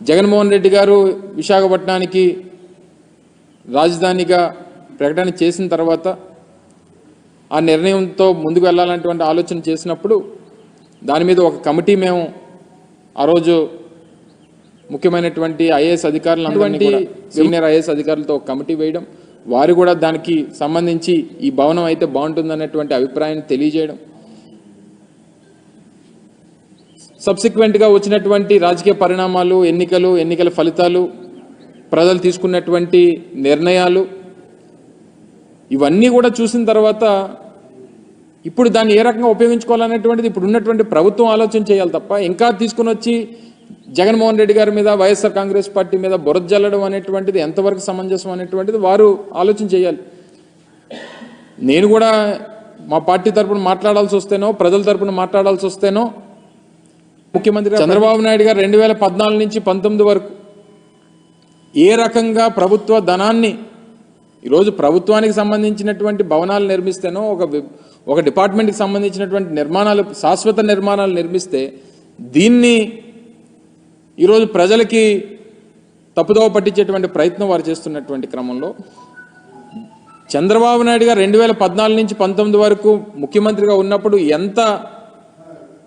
జగన్మోహన్ రెడ్డి గారు విశాఖపట్నానికి రాజధానిగా ప్రకటన చేసిన తర్వాత ఆ నిర్ణయంతో ముందుకు వెళ్ళాలనేటువంటి ఆలోచన చేసినప్పుడు దాని మీద ఒక కమిటీ మేము ఆ రోజు ముఖ్యమైనటువంటి ఐఏఎస్ అధికారులు సీనియర్ ఐఏఎస్ అధికారులతో ఒక కమిటీ వేయడం వారు కూడా దానికి సంబంధించి ఈ భవనం అయితే బాగుంటుందనేటువంటి అభిప్రాయాన్ని తెలియజేయడం సబ్సిక్వెంట్గా వచ్చినటువంటి రాజకీయ పరిణామాలు ఎన్నికలు ఎన్నికల ఫలితాలు ప్రజలు తీసుకున్నటువంటి నిర్ణయాలు ఇవన్నీ కూడా చూసిన తర్వాత ఇప్పుడు దాన్ని ఏ రకంగా ఉపయోగించుకోవాలనేటువంటిది ఇప్పుడు ఉన్నటువంటి ప్రభుత్వం ఆలోచన చేయాలి తప్ప ఇంకా తీసుకుని వచ్చి జగన్మోహన్ రెడ్డి గారి మీద వైఎస్ఆర్ కాంగ్రెస్ పార్టీ మీద బురద జల్లడం అనేటువంటిది ఎంతవరకు సమంజసం అనేటువంటిది వారు ఆలోచన చేయాలి. నేను కూడా మా పార్టీ తరపున మాట్లాడాల్సి వస్తేనో ప్రజల తరపున మాట్లాడాల్సి వస్తేనో ముఖ్యమంత్రి చంద్రబాబు నాయుడు గారు రెండు వేల పద్నాలుగు నుంచి పంతొమ్మిది వరకు ఏ రకంగా ప్రభుత్వ ధనాన్ని ఈరోజు ప్రభుత్వానికి సంబంధించినటువంటి భవనాలు నిర్మిస్తేనో ఒక ఒక డిపార్ట్మెంట్కి సంబంధించినటువంటి నిర్మాణాలు శాశ్వత నిర్మాణాలు నిర్మిస్తే దీన్ని ఈరోజు ప్రజలకి తప్పుదోవ పట్టించేటువంటి ప్రయత్నం వారు చేస్తున్నటువంటి క్రమంలో చంద్రబాబు నాయుడు గారు రెండు వేల పద్నాలుగు నుంచి పంతొమ్మిది వరకు ముఖ్యమంత్రిగా ఉన్నప్పుడు ఎంత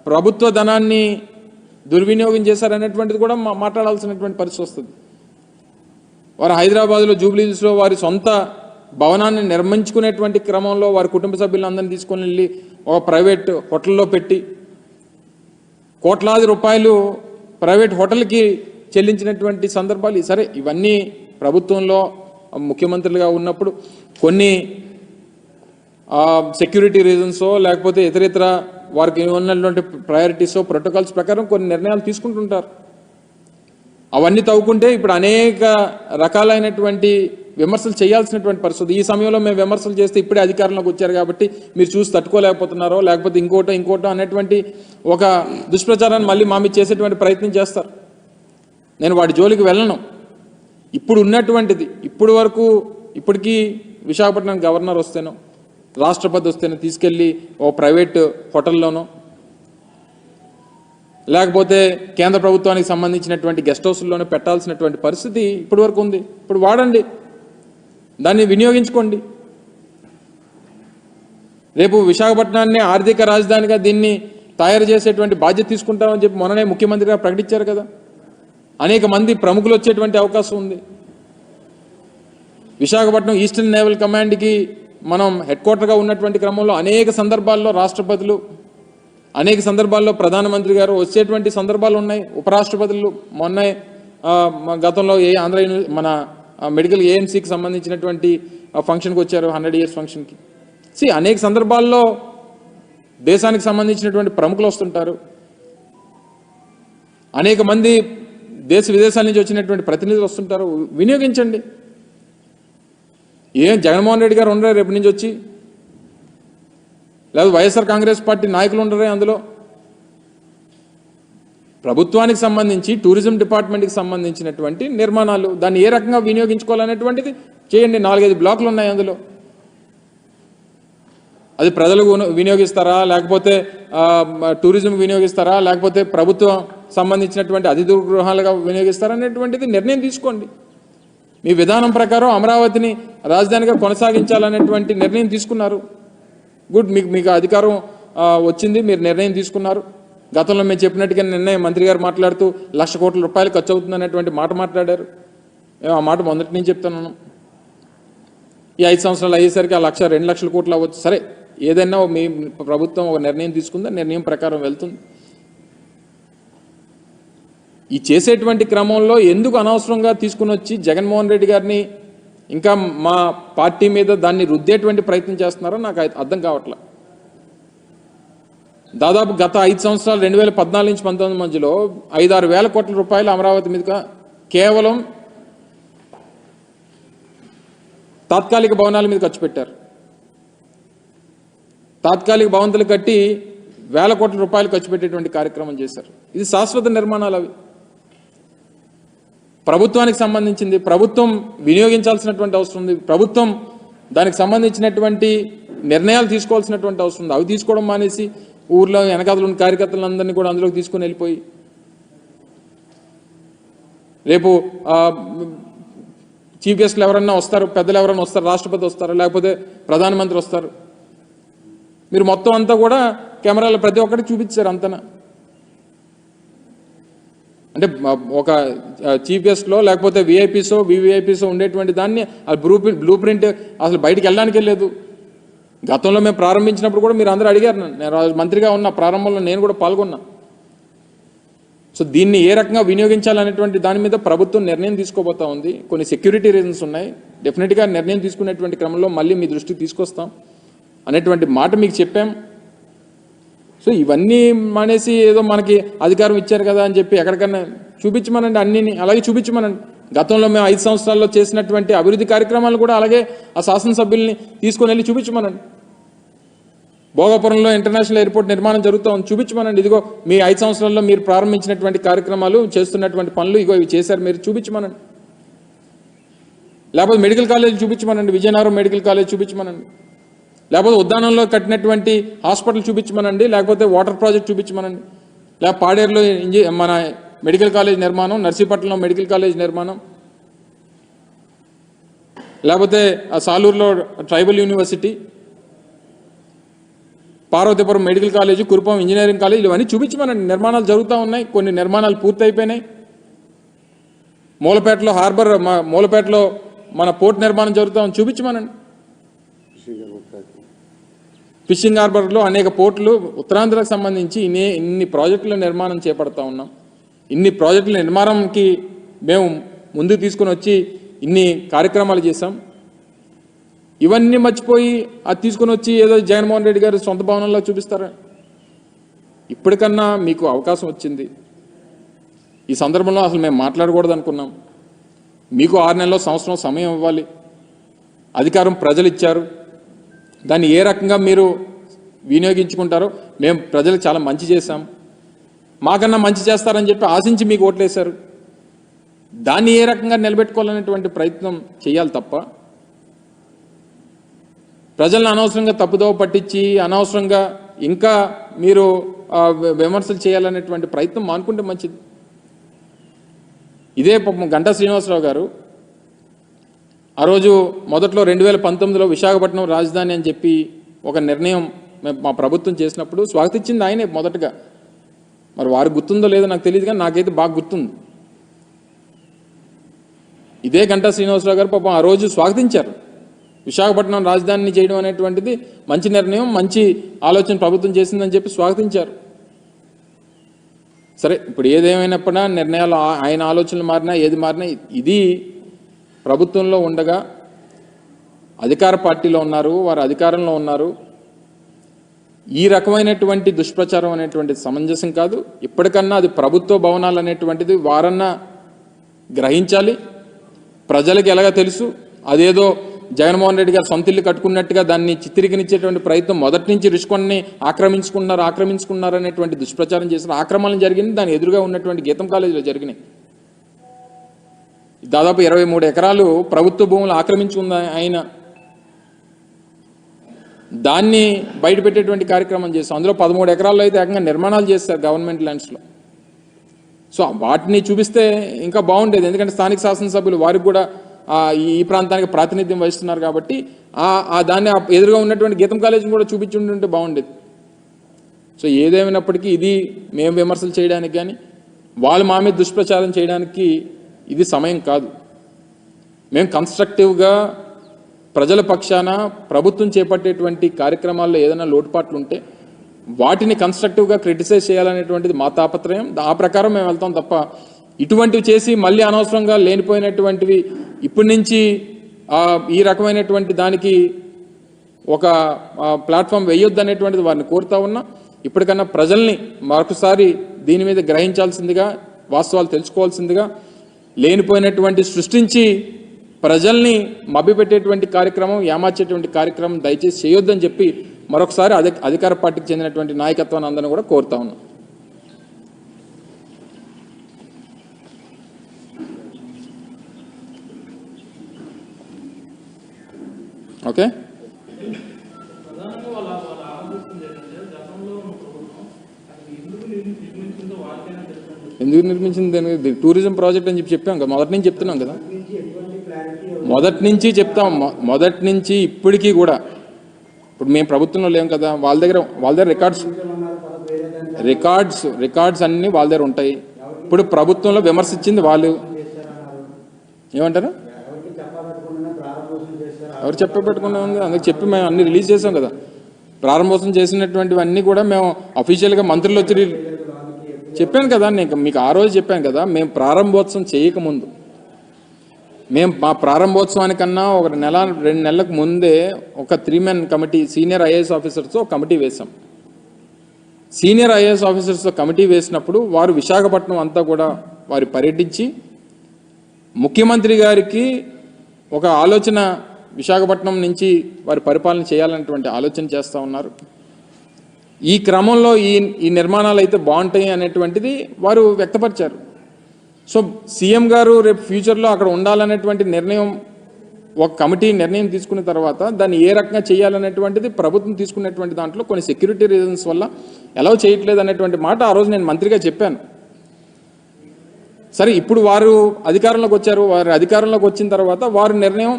ప్రభుత్వ ధనాన్ని దుర్వినియోగం చేశారనేటువంటిది కూడా మాట్లాడాల్సినటువంటి పరిస్థితి వస్తుంది. వారు హైదరాబాద్లో జూబ్లీహిల్స్లో వారి సొంత భవనాన్ని నిర్మించుకునేటువంటి క్రమంలో వారి కుటుంబ సభ్యులందరినీ తీసుకొని వెళ్ళి ఒక ప్రైవేట్ హోటల్లో పెట్టి కోట్లాది రూపాయలు ప్రైవేట్ హోటల్కి చెల్లించినటువంటి సందర్భాలు సరే ఇవన్నీ ప్రభుత్వంలో ముఖ్యమంత్రులుగా ఉన్నప్పుడు కొన్ని సెక్యూరిటీ రీజన్సో లేకపోతే ఇతర ఇతర వారికి ఉన్నటువంటి ప్రయారిటీసో ప్రోటోకాల్స్ ప్రకారం కొన్ని నిర్ణయాలు తీసుకుంటుంటారు. అవన్నీ తవ్వుకుంటే ఇప్పుడు అనేక రకాలైనటువంటి విమర్శలు చేయాల్సినటువంటి పరిస్థితి. ఈ సమయంలో మేము విమర్శలు చేస్తే ఇప్పుడే అధికారంలోకి వచ్చారు కాబట్టి మీరు చూసి తట్టుకోలేకపోతున్నారో లేకపోతే ఇంకోటో ఇంకోటో అనేటువంటి ఒక దుష్ప్రచారాన్ని మళ్ళీ మా మీద చేసేటువంటి ప్రయత్నం చేస్తారు. నేను వాడి జోలికి వెళ్ళను. ఇప్పుడు ఉన్నటువంటిది ఇప్పుడు వరకు ఇప్పటికీ విశాఖపట్నం గవర్నర్ వస్తేనో రాష్ట్రపతి వస్తేనే తీసుకెళ్ళి ఓ ప్రైవేట్ హోటల్లోనో లేకపోతే కేంద్ర ప్రభుత్వానికి సంబంధించినటువంటి గెస్ట్ హౌస్లోనే పెట్టాల్సినటువంటి పరిస్థితి ఇప్పటి వరకు ఉంది. ఇప్పుడు వాడండి. దాన్ని వినియోగించుకోండి. రేపు విశాఖపట్నాన్ని ఆర్థిక రాజధానిగా దీన్ని తయారు చేసేటువంటి బాధ్యత తీసుకుంటామని చెప్పి మొన్ననే ముఖ్యమంత్రిగా ప్రకటించారు కదా. అనేక మంది ప్రముఖులు వచ్చేటువంటి అవకాశం ఉంది. విశాఖపట్నం ఈస్టర్న్ నేవల్ కమాండ్కి మనం హెడ్ క్వార్టర్గా ఉన్నటువంటి క్రమంలో అనేక సందర్భాల్లో రాష్ట్రపతులు అనేక సందర్భాల్లో ప్రధానమంత్రి గారు వచ్చేటువంటి సందర్భాలు ఉన్నాయి. ఉపరాష్ట్రపతులు మొన్న గతంలో ఏ ఆంధ్ర మన మెడికల్ ఏఎంసీకి సంబంధించినటువంటి ఫంక్షన్కి వచ్చారు హండ్రెడ్ ఇయర్స్ ఫంక్షన్కి సి అనేక సందర్భాల్లో దేశానికి సంబంధించినటువంటి ప్రముఖులు వస్తుంటారు. అనేక మంది దేశ విదేశాల నుంచి వచ్చినటువంటి ప్రతినిధులు వస్తుంటారు. వినియోగించండి. ఏం జగన్మోహన్ రెడ్డి గారు ఉండరు రేపు నుంచి వచ్చి? లేదా వైఎస్ఆర్ కాంగ్రెస్ పార్టీ నాయకులు ఉండరే అందులో? ప్రభుత్వానికి సంబంధించి టూరిజం డిపార్ట్మెంట్కి సంబంధించినటువంటి నిర్మాణాలు దాన్ని ఏ రకంగా వినియోగించుకోవాలనేటువంటిది చేయండి. నాలుగైదు బ్లాక్లు ఉన్నాయి అందులో. అది ప్రజలకు వినియోగిస్తారా? లేకపోతే టూరిజం వినియోగిస్తారా? లేకపోతే ప్రభుత్వం సంబంధించినటువంటి అతిథి గృహాలుగా వినియోగిస్తారా అనేటువంటిది నిర్ణయం తీసుకోండి. మీ విధానం ప్రకారం అమరావతిని రాజధానిగా కొనసాగించాలనేటువంటి నిర్ణయం తీసుకున్నారు. గుడ్ మీకు మీకు అధికారం వచ్చింది మీరు నిర్ణయం తీసుకున్నారు. గతంలో మేము చెప్పినట్టుగా నిర్ణయం మంత్రి గారు మాట్లాడుతూ లక్ష కోట్ల రూపాయలు ఖర్చు అవుతుంది అనేటువంటి మాట మాట్లాడారు. మేము ఆ మాట మొదటి నుంచి చెప్తున్నాను. ఈ ఐదు సంవత్సరాలు అయ్యేసరికి ఆ లక్ష రెండు లక్షల కోట్లు అవ్వచ్చు. సరే ఏదైనా మీ ప్రభుత్వం ఒక నిర్ణయం తీసుకుందా? నిర్ణయం ప్రకారం వెళ్తుంది. ఈ చేసేటువంటి క్రమంలో ఎందుకు అనవసరంగా తీసుకుని వచ్చి జగన్మోహన్ రెడ్డి గారిని ఇంకా మా పార్టీ మీద దాన్ని రుద్దేటువంటి ప్రయత్నం చేస్తున్నారో నాకు అర్థం కావట్లే. దాదాపు గత ఐదు సంవత్సరాలు రెండు వేల పద్నాలుగు నుంచి పంతొమ్మిది మధ్యలో ఐదారు వేల కోట్ల రూపాయలు అమరావతి మీద కేవలం తాత్కాలిక భవనాల మీద ఖర్చు పెట్టారు. తాత్కాలిక భవంతులు కట్టి వేల కోట్ల రూపాయలు ఖర్చు పెట్టేటువంటి కార్యక్రమం చేశారు. ఇది శాశ్వత నిర్మాణాలు అవి. ప్రభుత్వానికి సంబంధించింది ప్రభుత్వం వినియోగించాల్సినటువంటి అవసరం ఉంది. ప్రభుత్వం దానికి సంబంధించినటువంటి నిర్ణయాలు తీసుకోవాల్సినటువంటి అవసరం ఉంది. అవి తీసుకోవడం మానేసి ఊర్లో వెనకాతలు ఉన్న కార్యకర్తలందరినీ కూడా అందులోకి తీసుకొని వెళ్ళిపోయి రేపు చీఫ్ గెస్ట్లు ఎవరన్నా వస్తారు పెద్దలు ఎవరన్నా వస్తారు రాష్ట్రపతి వస్తారు లేకపోతే ప్రధానమంత్రి వస్తారు. మీరు మొత్తం అంతా కూడా కెమెరాలో ప్రతి ఒక్కటి చూపించారు అంతనా? అంటే ఒక చీఫ్ గెస్ట్లో లేకపోతే విఐపీసో వివిఐపీసో ఉండేటువంటి దాన్ని ఆ బ్లూ బ్లూ ప్రింట్ అసలు బయటికి వెళ్ళడానికే లేదు గతంలో మేము ప్రారంభించినప్పుడు కూడా మీరు అందరూ అడిగారు నేను మంత్రిగా ఉన్న ప్రారంభంలో నేను కూడా పాల్గొన్నా. సో దీన్ని ఏ రకంగా వినియోగించాలనేటువంటి దాని మీద ప్రభుత్వం నిర్ణయం తీసుకోబోతా ఉంది. కొన్ని సెక్యూరిటీ రీజన్స్ ఉన్నాయి. డెఫినెట్గా నిర్ణయం తీసుకునేటువంటి క్రమంలో మళ్ళీ మీ దృష్టికి తీసుకొస్తాం అనేటువంటి మాట మీకు చెప్పాం. సో ఇవన్నీ మానేసి ఏదో మనకి అధికారం ఇచ్చారు కదా అని చెప్పి ఎక్కడికన్నా చూపించమనండి అన్నిని అలాగే చూపించమనండి. గతంలో మేము ఐదు సంవత్సరాల్లో చేసినటువంటి అభివృద్ధి కార్యక్రమాలు కూడా అలాగే ఆ శాసనసభ్యుల్ని తీసుకొని వెళ్ళి చూపించమనండి. భోగాపురంలో ఇంటర్నేషనల్ ఎయిర్పోర్ట్ నిర్మాణం జరుగుతూ ఉంది. చూపించమనండి. ఇదిగో మీ ఐదు సంవత్సరాల్లో మీరు ప్రారంభించినటువంటి కార్యక్రమాలు చేస్తున్నటువంటి పనులు ఇగో ఇవి చేశారు. మీరు చూపించమనండి. లేకపోతే మెడికల్ కాలేజ్ చూపించమనండి. విజయనగరం మెడికల్ కాలేజ్ చూపించమనండి. లేకపోతే ఉద్యానంలో కట్టినటువంటి హాస్పిటల్ చూపించమనండి లేకపోతే వాటర్ ప్రాజెక్ట్ చూపించమనండి. లేకపోతే పాడేరులో మన మెడికల్ కాలేజ్ నిర్మాణం నర్సీపట్నంలో మెడికల్ కాలేజ్ నిర్మాణం. లేకపోతే సాలూరులో tribal university Parvathipuram medical college Kurupam engineering college ఇవన్నీ చూపించమనండి. నిర్మాణాలు జరుగుతూ ఉన్నాయి కొన్ని నిర్మాణాలు పూర్తయిపోయినాయి. మూలపేటలో హార్బర్ మూలపేటలో మన పోర్ట్ నిర్మాణం జరుగుతూ ఉంది చూపించమనండి. ఫిషింగ్ హార్బర్లో అనేక పోర్టులు ఉత్తరాంధ్రకు సంబంధించి ఇన్ని ఇన్ని ప్రాజెక్టుల నిర్మాణం చేపడతా ఉన్నాం. ఇన్ని ప్రాజెక్టుల నిర్మాణంకి మేము ముందుకు తీసుకొని వచ్చి ఇన్ని కార్యక్రమాలు చేశాం. ఇవన్నీ మర్చిపోయి అది తీసుకొని వచ్చి ఏదో జగన్మోహన్ రెడ్డి గారు సొంత భవనంలో చూపిస్తారా? ఇప్పటికన్నా మీకు అవకాశం వచ్చింది. ఈ సందర్భంలో అసలు మేము మాట్లాడకూడదు అనుకున్నాం. మీకు ఆరు నెలల్లో సంవత్సరం సమయం ఇవ్వాలి. అధికారం ప్రజలు ఇచ్చారు. దాన్ని ఏ రకంగా మీరు వినియోగించుకుంటారో మేము ప్రజలకు చాలా మంచి చేశాం. మాకన్నా మంచి చేస్తారని చెప్పి ఆశించి మీకు ఓట్లేశారు. దాన్ని ఏ రకంగా నిలబెట్టుకోవాలనేటువంటి ప్రయత్నం చేయాలి తప్ప ప్రజలను అనవసరంగా తప్పుదోవ పట్టించి అనవసరంగా ఇంకా మీరు విమర్శలు చేయాలనేటువంటి ప్రయత్నం మానుకుంటే మంచిది. ఇదే పాపం గంటా శ్రీనివాసరావు గారు ఆ రోజు మొదట్లో రెండు వేల పంతొమ్మిదిలో విశాఖపట్నం రాజధాని అని చెప్పి ఒక నిర్ణయం మా ప్రభుత్వం చేసినప్పుడు స్వాగతించింది ఆయనే మొదటగా. మరి వారు గుర్తుందో లేదో నాకు తెలియదు కానీ నాకైతే బాగా గుర్తుంది. ఇదే గంటా శ్రీనివాసరావు గారు పాపం ఆ రోజు స్వాగతించారు. విశాఖపట్నం రాజధానిని చేయడం అనేటువంటిది మంచి నిర్ణయం మంచి ఆలోచన ప్రభుత్వం చేసిందని చెప్పి స్వాగతించారు. సరే ఇప్పుడు ఏదేమైనప్పుడా నిర్ణయాలు ఆయన ఆలోచనలు మారినా ఏది మారినా ఇది ప్రభుత్వంలో ఉండగా అధికార పార్టీలో ఉన్నారు వారు అధికారంలో ఉన్నారు. ఈ రకమైనటువంటి దుష్ప్రచారం అనేటువంటిది సమంజసం కాదు. ఇప్పటికన్నా అది ప్రభుత్వ భవనాలు అనేటువంటిది వారన్నా గ్రహించాలి. ప్రజలకు ఎలాగ తెలుసు? అదేదో జగన్మోహన్ రెడ్డి గారు సొంత ఇల్లు కట్టుకున్నట్టుగా దాన్ని చిత్రీకరించేటువంటి ప్రయత్నం మొదటి నుంచి రిషికొండని ఆక్రమించుకున్నారు ఆక్రమించుకున్నారు అనేటువంటి దుష్ప్రచారం చేసిన ఆక్రమణ జరిగింది దాని ఎదురుగా ఉన్నటువంటి గీతం కాలేజీలో జరిగినాయి. దాదాపు ఇరవై మూడు ఎకరాలు ప్రభుత్వ భూములు ఆక్రమించుకుంది ఆయన దాన్ని బయటపెట్టేటువంటి కార్యక్రమం చేస్తాం అందులో పదమూడు ఎకరాల్లో అయితే ఏకంగా నిర్మాణాలు చేస్తారు గవర్నమెంట్ ల్యాండ్స్లో సో వాటిని చూపిస్తే ఇంకా బాగుండేది. ఎందుకంటే స్థానిక శాసనసభ్యులు వారికి కూడా ఈ ప్రాంతానికి ప్రాతినిధ్యం వహిస్తున్నారు కాబట్టి ఆ దాన్ని ఎదురుగా ఉన్నటువంటి గీతం కాలేజీని కూడా చూపించి బాగుండేది. సో ఏదేమైనప్పటికీ ఇది మేము విమర్శలు చేయడానికి కానీ వాళ్ళు మా మీద దుష్ప్రచారం చేయడానికి ఇది సమయం కాదు. మేము కన్స్ట్రక్టివ్గా ప్రజల పక్షాన ప్రభుత్వం చేపట్టేటువంటి కార్యక్రమాల్లో ఏదైనా లోటుపాట్లు ఉంటే వాటిని కన్స్ట్రక్టివ్గా క్రిటిసైజ్ చేయాలనేటువంటిది మా తాపత్రయం. ఆ ప్రకారం మేము వెళ్తాం తప్ప ఇటువంటివి చేసి మళ్ళీ అనవసరంగా లేనిపోయినటువంటివి ఇప్పటి నుంచి ఈ రకమైనటువంటి దానికి ఒక ప్లాట్ఫామ్ వేయొద్దు అనేటువంటిది వారిని కోరుతా ఉన్నా ఇప్పటికన్నా ప్రజల్ని మరొకసారి దీని మీద గ్రహించాల్సిందిగా వాస్తవాలు తెలుసుకోవాల్సిందిగా లేనిపోయినటువంటి సృష్టించి ప్రజల్ని మభ్యపెట్టేటువంటి కార్యక్రమం ఏమార్చేటువంటి కార్యక్రమం దయచేసి చేయొద్దని చెప్పి మరొకసారి అధి అధికార పార్టీకి చెందినటువంటి నాయకత్వాన్ని అందరినీ కూడా కోరుతా ఉన్నాం. ఓకే ప్రధానంగా వాళ్ళ వాళ్ళ ఆలోచిస్తుంది ఏంటంటే గతంలో ఉన్న ప్రభుత్వం అది ఎందుకు నిర్మించింది దానికి? టూరిజం ప్రాజెక్ట్ అని చెప్పి చెప్పాం కదా మొదటి నుంచి చెప్తున్నాం కదా. మొదటి నుంచి చెప్తాం మొదటి నుంచి ఇప్పటికీ కూడా. ఇప్పుడు మేము ప్రభుత్వంలో లేం కదా వాళ్ళ దగ్గర వాళ్ళ దగ్గర రికార్డ్స్ రికార్డ్స్ రికార్డ్స్ అన్నీ వాళ్ళ దగ్గర ఉంటాయి. ఇప్పుడు ప్రభుత్వంలో విమర్శించింది వాళ్ళు. ఏమంటారు? ఎవరు చెప్పబెట్టుకున్నా ఉంది? అందుకు చెప్పి మేము అన్ని రిలీజ్ చేసాం కదా. ప్రారంభోత్సవం చేసినటువంటివన్నీ కూడా మేము అఫీషియల్గా మంత్రులు వచ్చి చెప్పాను కదా నేను మీకు ఆ రోజు చెప్పాను కదా మేము ప్రారంభోత్సవం చేయకముందు. మేము మా ప్రారంభోత్సవానికన్నా ఒక నెల రెండు నెలలకు ముందే ఒక three men committee senior IAS ఆఫీసర్స్తో committee వేశాం. సీనియర్ ఐఏఎస్ ఆఫీసర్స్తో కమిటీ వేసినప్పుడు వారు విశాఖపట్నం అంతా కూడా వారి పర్యటించి ముఖ్యమంత్రి గారికి ఒక ఆలోచన విశాఖపట్నం నుంచి వారి పరిపాలన చేయాలన్నటువంటి ఆలోచన చేస్తూ ఉన్నారు. ఈ క్రమంలో ఈ ఈ నిర్మాణాలు అయితే బాగుంటాయి అనేటువంటిది వారు వ్యక్తపరిచారు. సో సీఎం గారు రేపు ఫ్యూచర్లో అక్కడ ఉండాలనేటువంటి నిర్ణయం ఒక కమిటీ నిర్ణయం తీసుకున్న తర్వాత దాన్ని ఏ రకంగా చేయాలనేటువంటిది ప్రభుత్వం తీసుకున్నటువంటి దాంట్లో కొన్ని సెక్యూరిటీ రీజన్స్ వల్ల ఎలా చేయట్లేదు అనేటువంటి మాట ఆ రోజు నేను మంత్రిగా చెప్పాను. సరే ఇప్పుడు వారు అధికారంలోకి వచ్చారు వారు అధికారంలోకి వచ్చిన తర్వాత వారు నిర్ణయం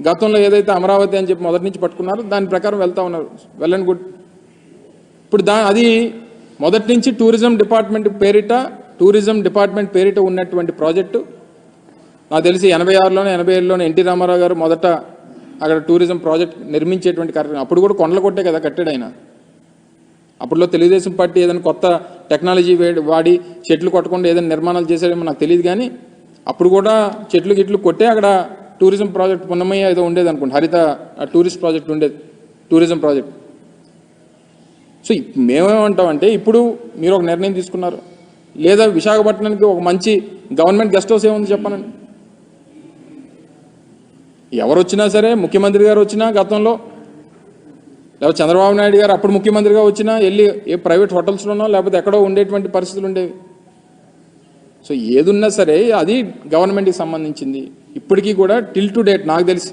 గతంలో ఏదైతే అమరావతి అని చెప్పి మొదటి నుంచి పట్టుకున్నారో దాని ప్రకారం వెళ్తా ఉన్నారు. Well and good. ఇప్పుడు దా అది మొదటి నుంచి టూరిజం డిపార్ట్మెంట్ పేరిట టూరిజం డిపార్ట్మెంట్ పేరిట ఉన్నటువంటి ప్రాజెక్టు. నాకు తెలిసి ఎనభై ఆరులోనే ఎనభై ఏడులోనే ఎన్టీ రామారావు గారు మొదట అక్కడ టూరిజం ప్రాజెక్ట్ నిర్మించేటువంటి కార్యక్రమం. అప్పుడు కూడా కొండలు కొట్టే కదా కట్టాడు ఆయన. అప్పుడులో తెలుగుదేశం పార్టీ ఏదైనా కొత్త టెక్నాలజీ వాడి చెట్లు కొట్టకుండా ఏదైనా నిర్మాణాలు చేశారేమో నాకు తెలియదు కానీ అప్పుడు కూడా చెట్లు గిట్లు కొట్టే అక్కడ టూరిజం ప్రాజెక్ట్ పున్నమయ్య ఏదో ఉండేది అనుకోండి హరిత టూరిస్ట్ ప్రాజెక్ట్ ఉండేది. Tourism project. సో మేమేమంటామంటే ఇప్పుడు మీరు ఒక నిర్ణయం తీసుకున్నారు. లేదా విశాఖపట్నానికి ఒక మంచి గవర్నమెంట్ గెస్ట్ హౌస్ ఏముంది చెప్పనండి? ఎవరు వచ్చినా సరే ముఖ్యమంత్రి గారు వచ్చినా గతంలో లేదా చంద్రబాబు నాయుడు గారు అప్పుడు ముఖ్యమంత్రిగా వచ్చినా వెళ్ళి ఏ ప్రైవేట్ హోటల్స్లోనో లేకపోతే ఎక్కడో ఉండేటువంటి పరిస్థితులు ఉండేవి సో ఏదున్నా సరే అది గవర్నమెంట్కి సంబంధించింది. ఇప్పటికీ కూడా టిల్ టు డేట్ నాకు తెలిసి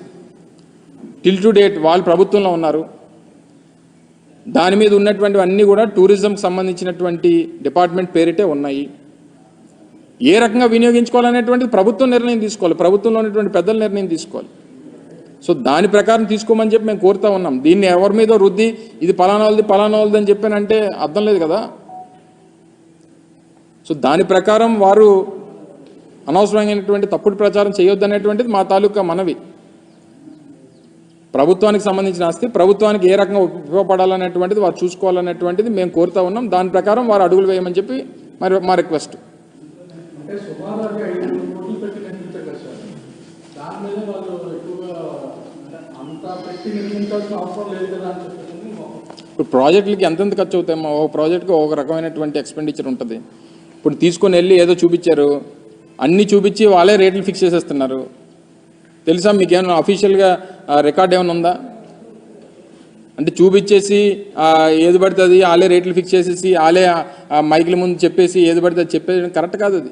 టిల్ టు డేట్ వాళ్ళు ప్రభుత్వంలో ఉన్నారు. దాని మీద ఉన్నటువంటి అన్నీ కూడా టూరిజంకి సంబంధించినటువంటి డిపార్ట్మెంట్ పేరిటే ఉన్నాయి. ఏ రకంగా వినియోగించుకోవాలనేటువంటిది ప్రభుత్వం నిర్ణయం తీసుకోవాలి. ప్రభుత్వంలో ఉన్నటువంటి పెద్దల నిర్ణయం తీసుకోవాలి. సో దాని ప్రకారం తీసుకోమని చెప్పి మేము కోరుతా ఉన్నాం. దీన్ని ఎవరి మీద రుద్ది ఇది పలానాలది పలానాలది అని చెప్పానంటే అర్థం లేదు కదా? సో దాని ప్రకారం వారు అనవసరమైనటువంటి తప్పుడు ప్రచారం చేయొద్దు అనేటువంటిది మా తాలూకా మనవి. ప్రభుత్వానికి సంబంధించిన ఆస్తి ప్రభుత్వానికి ఏ రకంగా ఉపయోగపడాలనేటువంటిది వారు చూసుకోవాలనేటువంటిది మేము కోరుతా ఉన్నాం. దాని ప్రకారం వారు అడుగులు వేయమని చెప్పి మరి మా రిక్వెస్ట్. ఇప్పుడు ప్రాజెక్టులకి ఎంతెంత ఖర్చు అవుతాయమ్మా ఒక ప్రాజెక్ట్కి ఒక రకమైనటువంటి ఎక్స్పెండిచర్ ఉంటుంది. ఇప్పుడు తీసుకొని వెళ్ళి ఏదో చూపించారు. అన్నీ చూపించి వాళ్ళే రేట్లు ఫిక్స్ చేసేస్తున్నారు. తెలుసా మీకేమైనా అఫీషియల్గా రికార్డ్ ఏమైనా ఉందా? అంటే చూపించేసి ఏది పడితే అది వాళ్ళే రేట్లు ఫిక్స్ చేసేసి వాళ్ళే మైకుల ముందు చెప్పేసి ఏది పడితే అది చెప్పేది కరెక్ట్ కాదు అది.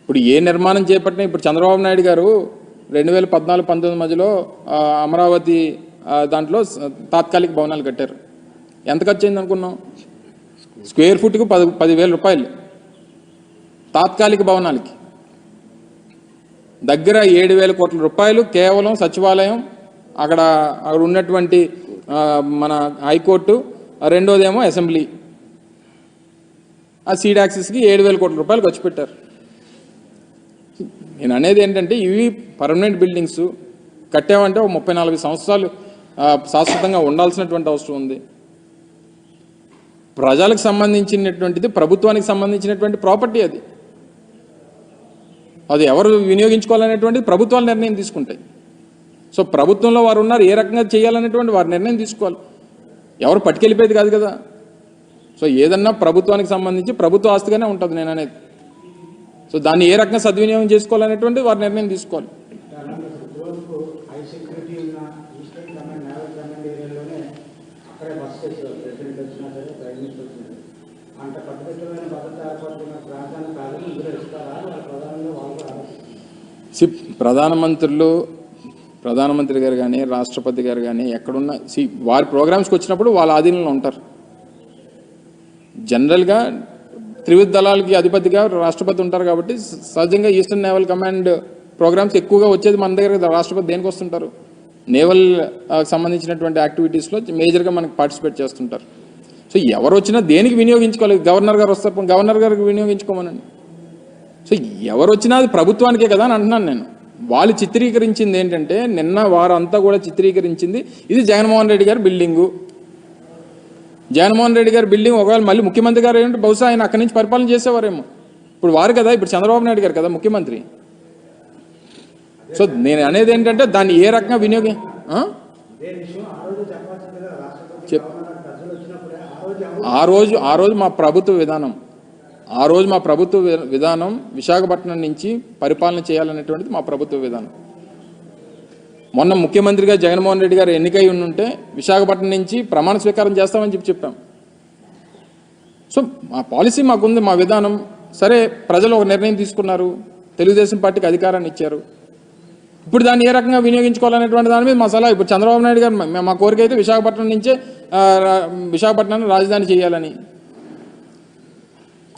ఇప్పుడు ఏ నిర్మాణం చేపట్టినా ఇప్పుడు చంద్రబాబు నాయుడు గారు రెండు వేల పద్నాలుగు పంతొమ్మిది మధ్యలో అమరావతి దాంట్లో తాత్కాలిక భవనాలు కట్టారు. ఎంత ఖర్చు అయింది అనుకున్నాం స్క్వేర్ ఫుట్కు పది పదివేల రూపాయలు. తాత్కాలిక భవనాలకి. దగ్గర ఏడు వేల కోట్ల రూపాయలు కేవలం సచివాలయం అక్కడ అక్కడ ఉన్నటువంటి మన హైకోర్టు రెండోదేమో అసెంబ్లీ. ఆ సీడ్ యాక్సిస్కి ఏడు వేల కోట్ల రూపాయలు ఖర్చు పెట్టారు. నేను అనేది ఏంటంటే ఇవి పర్మనెంట్ బిల్డింగ్స్ కట్టామంటే ఒక ముప్పై నలభై సంవత్సరాలు శాశ్వతంగా ఉండాల్సినటువంటి అవసరం ఉంది. ప్రజలకు సంబంధించినటువంటిది ప్రభుత్వానికి సంబంధించినటువంటి ప్రాపర్టీ అది. అది ఎవరు వినియోగించుకోవాలనేటువంటిది ప్రభుత్వాలు నిర్ణయం తీసుకుంటాయి. సో ప్రభుత్వంలో వారు ఉన్నారు ఏ రకంగా చేయాలనేటువంటి వారు నిర్ణయం తీసుకోవాలి. ఎవరు పట్టుకెళ్ళిపోయేది కాదు కదా. సో ఏదన్నా ప్రభుత్వానికి సంబంధించి ప్రభుత్వ ఆస్తిగానే ఉంటుంది నేను అనేది సో దాన్ని ఏ రకంగా సద్వినియోగం చేసుకోవాలనేటువంటి వారు నిర్ణయం తీసుకోవాలి ఇదివరకు హై సెక్యూరిటీ ఉన్న ఈస్టర్న్ కమాండ్ నేవల్ కమాండ్ ఏరియాలోనే అక్కడే బస్ చేసేవారు ప్రెసిడెంట్ వచ్చినా సరే ప్రైమ్ మినిస్టర్ వచ్చినా సరే అంత కట్టుదిట్టమైన భద్రత ఏర్పడుతున్న ప్రాంతాన్ని కాదు ఇందులో ఇస్తారా వాళ్ళ ప్రధానంగా వాళ్ళు కూడా ఆలోచిస్తారు. సి ప్రధానమంత్రులు ప్రధానమంత్రి గారు కానీ రాష్ట్రపతి గారు కానీ ఎక్కడున్న సి వారి ప్రోగ్రామ్స్కి వచ్చినప్పుడు వాళ్ళ ఆధీనంలో ఉంటారు జనరల్గా త్రివిధ దళాలకి అధిపతిగా రాష్ట్రపతి ఉంటారు కాబట్టి సహజంగా ఈస్టర్న్ నేవల్ కమాండ్ ప్రోగ్రామ్స్ ఎక్కువగా వచ్చేది మన దగ్గర రాష్ట్రపతి దేనికి వస్తుంటారు నేవల్ సంబంధించినటువంటి యాక్టివిటీస్లో మేజర్గా మనకి పార్టిసిపేట్ చేస్తుంటారు సో ఎవరు వచ్చినా దేనికి వినియోగించుకోవాలి గవర్నర్ గారు వస్తారు గవర్నర్ గారికి వినియోగించుకోమనండి. సో ఎవరు వచ్చినా అది ప్రభుత్వానికే కదా అని అంటున్నాను నేను. వాళ్ళు చిత్రీకరించింది ఏంటంటే నిన్న వారంతా కూడా చిత్రీకరించింది ఇది జగన్మోహన్ రెడ్డి గారి బిల్డింగు. జగన్మోహన్ రెడ్డి గారి బిల్డింగ్ ఒకవేళ మళ్ళీ ముఖ్యమంత్రి గారు ఏంటంటే బహుశా ఆయన అక్కడి నుంచి పరిపాలన చేసేవారేమో. ఇప్పుడు వారు కదా ఇప్పుడు చంద్రబాబు నాయుడు గారు కదా ముఖ్యమంత్రి. సో నేను అనేది ఏంటంటే దాన్ని ఏ రకంగా వినియోగ ఆ? చెప్ ఆ రోజు ఆ రోజు మా ప్రభుత్వ విధానం. ఆ రోజు మా ప్రభుత్వ వి- విధానం విశాఖపట్నం నుంచి పరిపాలన చేయాలనేటువంటిది మా ప్రభుత్వ విధానం. మొన్న ముఖ్యమంత్రిగా జగన్మోహన్ రెడ్డి గారు ఎన్నికై ఉంటే విశాఖపట్నం నుంచి ప్రమాణ స్వీకారం చేస్తామని చెప్పి చెప్పాం. సో మా పాలసీ మాకుంది మా విధానం. సరే ప్రజలు ఒక నిర్ణయం తీసుకున్నారు. తెలుగుదేశం పార్టీకి అధికారాన్ని ఇచ్చారు. ఇప్పుడు దాన్ని ఏ రకంగా వినియోగించుకోవాలనేటువంటి దాని మీద మా సలహా ఇప్పుడు చంద్రబాబు నాయుడు గారు మా- కోరిక అయితే విశాఖపట్నం నుంచే విశాఖపట్నాన్ని రాజధాని చేయాలని.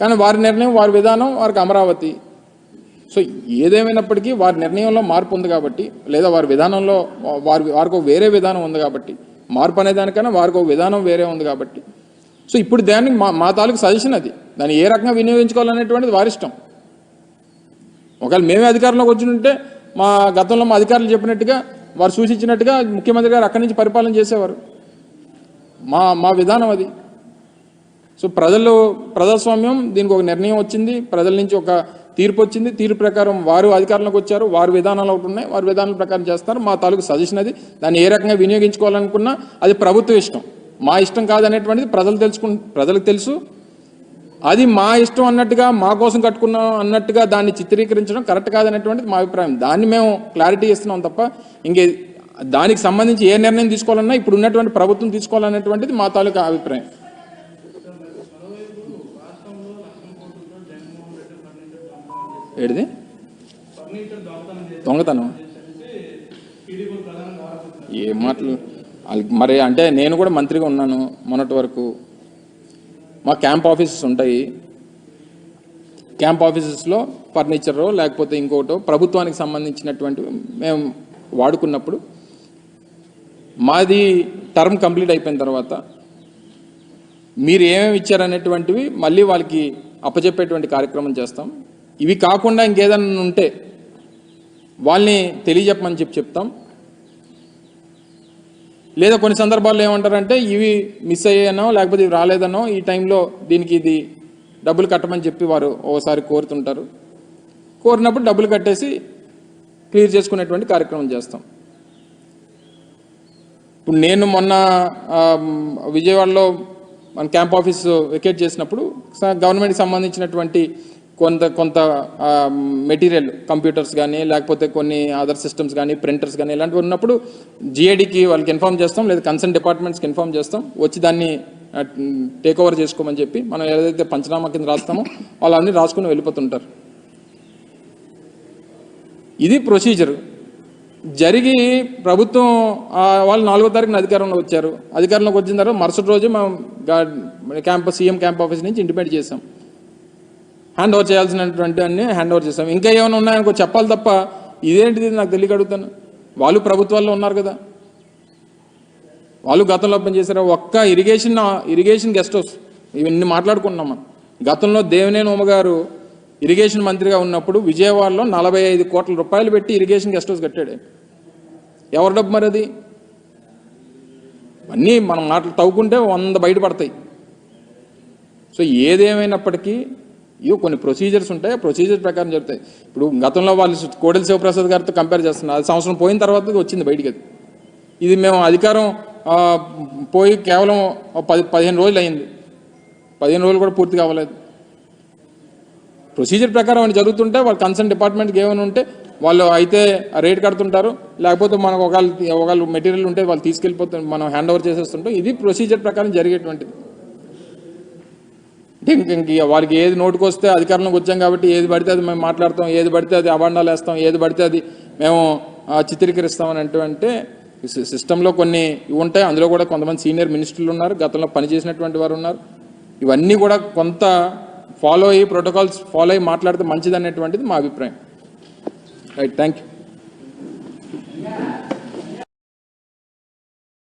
కానీ వారి నిర్ణయం వారి విధానం వారికి అమరావతి. సో ఏదేమైనప్పటికీ వారి నిర్ణయంలో మార్పు ఉంది కాబట్టి లేదా వారి విధానంలో వారి వారికి వేరే విధానం ఉంది కాబట్టి మార్పు అనేదానికైనా వారికి ఒక విధానం వేరే ఉంది కాబట్టి. సో ఇప్పుడు దాన్ని మా మా తాలూకు సజెషన్ అది. దాన్ని ఏ రకంగా వినియోగించుకోవాలనేటువంటిది వారి ఇష్టం. ఒకవేళ మేమే అధికారంలోకి వచ్చి ఉంటే మా గతంలో మా అధికారులు చెప్పినట్టుగా వారు సూచించినట్టుగా ముఖ్యమంత్రి గారు అక్కడి నుంచి పరిపాలన చేసేవారు. మా మా విధానం అది. సో ప్రజలు ప్రజాస్వామ్యం దీనికి ఒక నిర్ణయం వచ్చింది. ప్రజల నుంచి ఒక తీర్పు వచ్చింది. తీర్పు ప్రకారం వారు అధికారంలోకి వచ్చారు. వారి విధానాలు ఒకటి ఉన్నాయి. వారి విధానాల ప్రకారం చేస్తారు. మా తాలూకు సజెషన్ అది. దాన్ని ఏ రకంగా వినియోగించుకోవాలనుకున్నా అది ప్రభుత్వ ఇష్టం. మా ఇష్టం కాదనేటువంటిది ప్రజలు తెలుసుకు ప్రజలకు తెలుసు. అది మా ఇష్టం అన్నట్టుగా మా కోసం కట్టుకున్నాం అన్నట్టుగా దాన్ని చిత్రీకరించడం కరెక్ట్ కాదనేటువంటిది మా అభిప్రాయం. దాన్ని మేము క్లారిటీ ఇస్తున్నాం తప్ప ఇంకే దానికి సంబంధించి ఏ నిర్ణయం తీసుకోవాలన్నా ఇప్పుడు ఉన్నటువంటి ప్రభుత్వం తీసుకోవాలనేటువంటిది మా తాలూకా అభిప్రాయం. ఏడిది? దొంగతనం. ఏ మాటలు? వాళ్ళకి మరి అంటే నేను కూడా మంత్రిగా ఉన్నాను మొన్నటి వరకు. మా క్యాంప్ ఆఫీసెస్ ఉంటాయి. క్యాంప్ ఆఫీసెస్లో ఫర్నిచరో లేకపోతే ఇంకోటో ప్రభుత్వానికి సంబంధించినటువంటివి మేము వాడుకున్నప్పుడు మాది టర్మ్ కంప్లీట్ అయిపోయిన తర్వాత మీరు ఏమేమి ఇచ్చారనేటువంటివి మళ్ళీ వాళ్ళకి అప్పచెప్పేటువంటి కార్యక్రమం చేస్తాం. ఇవి కాకుండా ఇంకేదన్నా ఉంటే వాళ్ళని తెలియజెప్పమని చెప్పి చెప్తాం. లేదా కొన్ని సందర్భాల్లో ఏమంటారంటే ఇవి మిస్ అయ్యానో లేకపోతే ఇవి రాలేదనో ఈ టైంలో దీనికి ఇది డబ్బులు కట్టమని చెప్పి వారు ఓసారి కోరుతుంటారు. కోరినప్పుడు డబ్బులు కట్టేసి క్లియర్ చేసుకునేటువంటి కార్యక్రమం చేస్తాం. ఇప్పుడు నేను మొన్న విజయవాడలో మన క్యాంప్ ఆఫీస్ వెకేట్ చేసినప్పుడు గవర్నమెంట్కి సంబంధించినటువంటి కొంత కొంత మెటీరియల్ కంప్యూటర్స్ కానీ లేకపోతే కొన్ని అదర్ సిస్టమ్స్ కానీ ప్రింటర్స్ కానీ ఇలాంటివి ఉన్నప్పుడు జిఐడికి వాళ్ళకి ఇన్ఫామ్ చేస్తాం లేదా కన్సర్న్ డిపార్ట్మెంట్స్కి ఇన్ఫామ్ చేస్తాం వచ్చి దాన్ని టేక్ ఓవర్ చేసుకోమని చెప్పి మనం ఏదైతే పంచనామా కింద రాస్తామో వాళ్ళు అన్ని రాసుకుని వెళ్ళిపోతుంటారు. ఇది ప్రొసీజర్. జరిగి ప్రభుత్వం వాళ్ళు నాలుగో తారీఖున అధికారంలో వచ్చారు. అధికారంలోకి వచ్చిన తర్వాత మరుసటి రోజు మనం క్యాంపస్ సీఎం క్యాంప్ ఆఫీస్ నుంచి ఇంటిమేట్ చేసాం హ్యాండ్ ఓవర్ చేయాల్సినటువంటి అన్ని హ్యాండ్ ఓవర్ చేస్తాం. ఇంకా ఏమైనా ఉన్నాయనుకో చెప్పాలి తప్ప ఇదేంటిది నాకు తెలియక అడుగుతాను. వాళ్ళు ప్రభుత్వాల్లో ఉన్నారు కదా. వాళ్ళు గతంలో పనిచేశారు ఒక్క ఇరిగేషన్ ఇరిగేషన్ గెస్ట్ హౌస్ ఇవన్నీ మాట్లాడుకుంటున్నాం మనం. గతంలో దేవినేని ఉమ్మగారు ఇరిగేషన్ మంత్రిగా ఉన్నప్పుడు విజయవాడలో నలభై ఐదు కోట్ల రూపాయలు పెట్టి ఇరిగేషన్ గెస్ట్ హౌస్ కట్టాడు ఎవరి డబ్బు మరి అది? అన్నీ మనం మాటలు తవ్వుకుంటే వంద బయటపడతాయి. సో ఏదేమైనప్పటికీ ఇవి కొన్ని ప్రొసీజర్స్ ఉంటాయి ఆ ప్రొసీజర్ ప్రకారం జరుగుతాయి. ఇప్పుడు గతంలో వాళ్ళు కోడెల శివప్రసాద్ గారితో కంపేర్ చేస్తున్నారు. అది సంవత్సరం పోయిన తర్వాత వచ్చింది బయటికి అది. ఇది మేము అధికారం పోయి కేవలం పది పదిహేను రోజులు అయింది. పదిహేను రోజులు కూడా పూర్తి కావలేదు. ప్రొసీజర్ ప్రకారం అని జరుగుతుంటే వాళ్ళు కన్సర్న్ డిపార్ట్మెంట్కి ఏమైనా ఉంటే వాళ్ళు అయితే రేట్ కడుతుంటారు. లేకపోతే మనకు ఒకళ్ళు ఒకళ్ళు మెటీరియల్ ఉంటే వాళ్ళు తీసుకెళ్ళిపోతాం మనం హ్యాండ్ ఓవర్ చేసేస్తుంటాం. ఇది ప్రొసీజర్ ప్రకారం జరిగేటువంటిది. ఇంక వారికి ఏది నోటుకు వస్తే అధికారంలోకి వచ్చాం కాబట్టి ఏది పడితే అది మేము మాట్లాడతాం ఏది పడితే అది అబాండాలు వేస్తాం ఏది పడితే అది మేము ఆ, చిత్రీకరిస్తామని అంటే సి- సిస్టంలో కొన్ని ఇవి ఉంటాయి. అందులో కూడా కొంతమంది సీనియర్ మినిస్టర్లు ఉన్నారు. గతంలో పనిచేసినటువంటి వారు ఉన్నారు. ఇవన్నీ కూడా కొంత ఫాలో అయ్యి ప్రోటోకాల్స్ ఫాలో అయ్యి మాట్లాడితే మంచిది అనేటువంటిది మా అభిప్రాయం. Right thank you